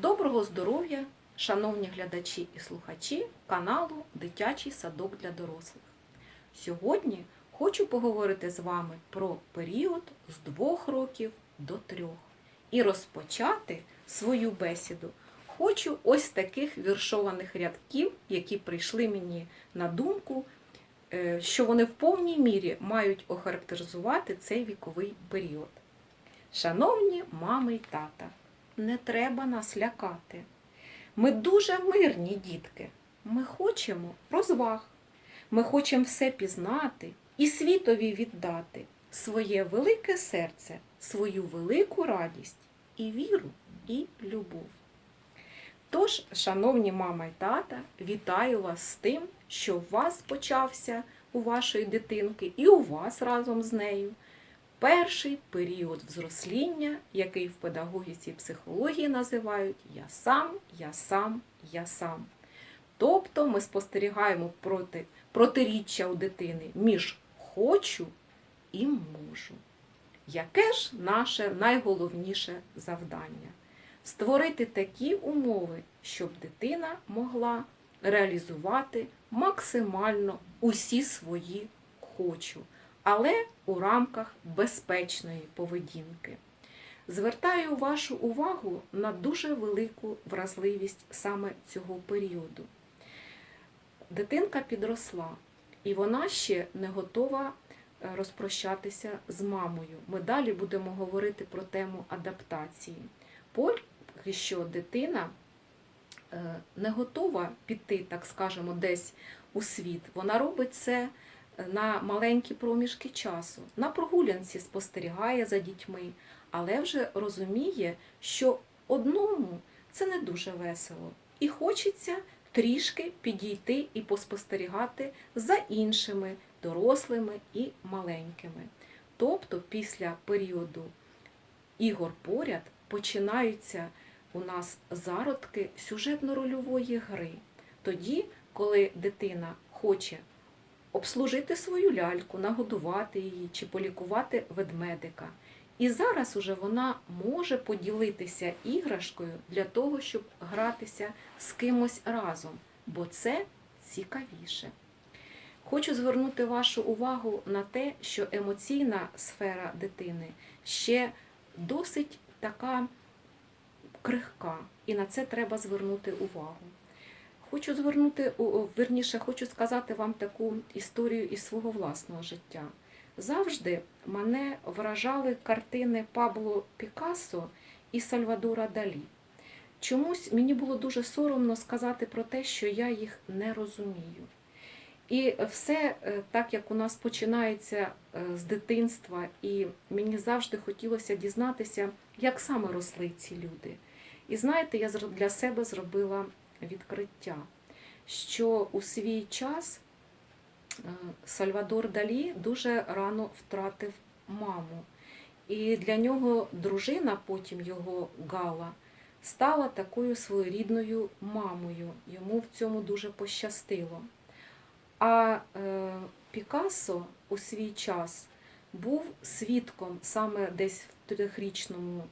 Доброго здоров'я, шановні глядачі і слухачі каналу Дитячий садок для дорослих. Сьогодні хочу поговорити з вами про період з двох років до трьох і розпочати свою бесіду. Хочу ось таких віршованих рядків, які прийшли мені на думку, е, що вони в повній мірі мають охарактеризувати цей віковий період. Шановні мами й тата, не треба нас лякати. Ми дуже мирні дітки. Ми хочемо розваг. Ми хочемо все пізнати і світові віддати своє велике серце, свою велику радість і віру, і любов. Тож, шановні мама й тата, вітаю вас з тим, що у вас почався у вашої дитинки і у вас разом з нею перший період взросління, який в педагогіці і психології називають Я сам, я сам, я сам. Тобто ми спостерігаємо проти, протиріччя у дитини між хочу і можу. Яке ж наше найголовніше завдання? Створити такі умови, щоб дитина могла реалізувати максимально усі свої хочу, але у рамках безпечної поведінки. Звертаю вашу увагу на дуже велику вразливість саме цього періоду. Дитинка підросла, і вона ще не готова е, розпрощатися з мамою. Ми далі будемо говорити про тему адаптації. Поки що дитина е, не готова піти, так скажемо, десь у світ. Вона робить це на маленькі проміжки часу. На прогулянці спостерігає за дітьми, але вже розуміє, що одному це не дуже весело. І хочеться трішки підійти і поспостерігати за іншими дорослими і маленькими. Тобто після періоду ігор поряд починаються у нас зародки сюжетно-рольової гри. Тоді, коли дитина хоче обслужити свою ляльку, нагодувати її чи полікувати ведмедика. І зараз уже вона може поділитися іграшкою для того, щоб гратися з кимось разом, бо це цікавіше. Хочу звернути вашу увагу на те, що емоційна сфера дитини ще досить така крихка, і на це треба звернути увагу. Хочу звернути, верніше, хочу сказати вам таку історію із свого власного життя. Завжди мене вражали картини Пабло Пікассо і Сальвадора Далі. Чомусь мені було дуже соромно сказати про те, що я їх не розумію. І все е, так, як у нас починається е, з дитинства, і мені завжди хотілося дізнатися, як саме росли ці люди. І знаєте, я для себе зробила відкриття, що у свій час е, Сальвадор Далі дуже рано втратив маму. І для нього дружина, потім його Гала, стала такою своєрідною мамою. Йому в цьому дуже пощастило. А е, Пікассо у свій час був свідком саме десь в трьохрічному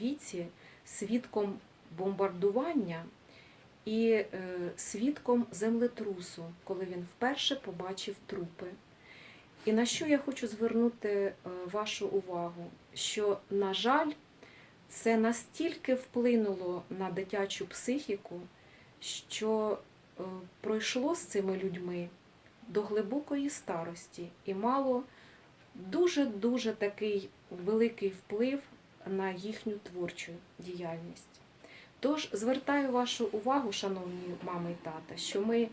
віці, свідком бомбардування і е, свідком землетрусу, коли він вперше побачив трупи. І на що я хочу звернути е, вашу увагу, що, на жаль, це настільки вплинуло на дитячу психіку, що е, пройшло з цими людьми до глибокої старості і мало дуже-дуже такий великий вплив на їхню творчу діяльність. Тож звертаю вашу увагу, шановні мами і тата, що ми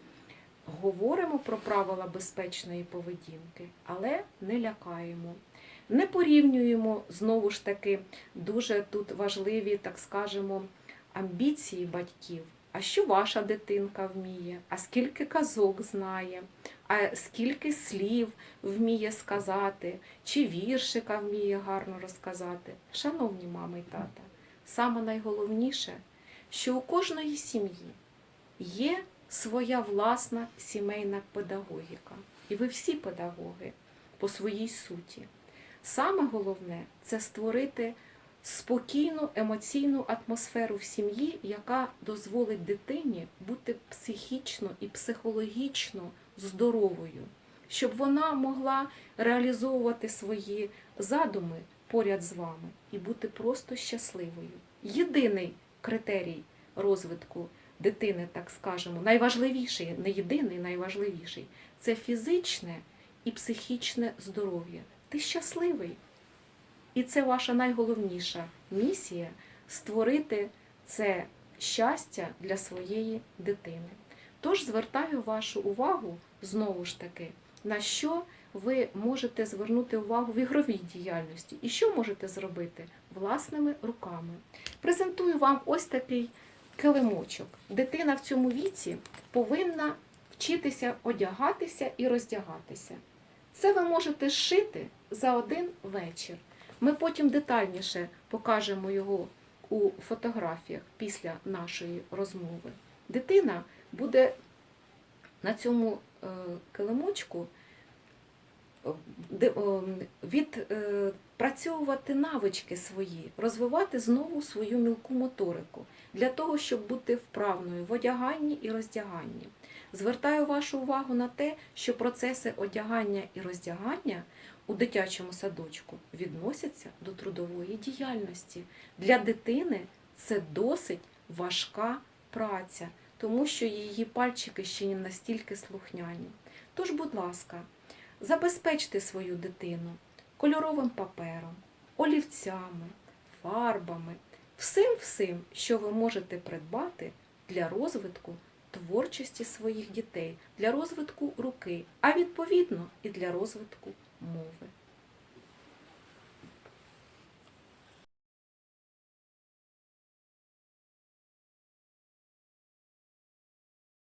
говоримо про правила безпечної поведінки, але не лякаємо. Не порівнюємо знову ж таки дуже тут важливі, так скажемо, амбіції батьків. А що ваша дитинка вміє, а скільки казок знає, а скільки слів вміє сказати, чи віршика вміє гарно розказати. Шановні мами і тата, саме найголовніше що у кожної сім'ї є своя власна сімейна педагогіка. І ви всі педагоги по своїй суті. Саме головне це створити спокійну емоційну атмосферу в сім'ї, яка дозволить дитині бути психічно і психологічно здоровою, щоб вона могла реалізовувати свої задуми поряд з вами і бути просто щасливою. Єдиний критерій розвитку дитини, так скажемо, найважливіший, не єдиний, найважливіший це фізичне і психічне здоров'я. Ти щасливий. І це ваша найголовніша місія створити це щастя для своєї дитини. Тож звертаю вашу увагу знову ж таки, на що можете звернути увагу в ігровій діяльності і що можете зробити власними руками. Презентую вам ось такий килимочок. Дитина в цьому віці повинна вчитися одягатися і роздягатися. Це ви можете зшити за один вечір. Ми потім детальніше покажемо його у фотографіях після нашої розмови. Дитина буде на цьому е, килимочку відпрацьовувати навички свої, розвивати знову свою мілку моторику для того, щоб бути вправною в одяганні і роздяганні. Звертаю вашу увагу на те, що процеси одягання і роздягання у дитячому садочку відносяться до трудової діяльності. Для дитини це досить важка праця, тому що її пальчики ще не настільки слухняні. Тож, будь ласка, забезпечте свою дитину кольоровим папером, олівцями, фарбами, всім всім, що ви можете придбати для розвитку творчості своїх дітей, для розвитку руки, а відповідно і для розвитку мови.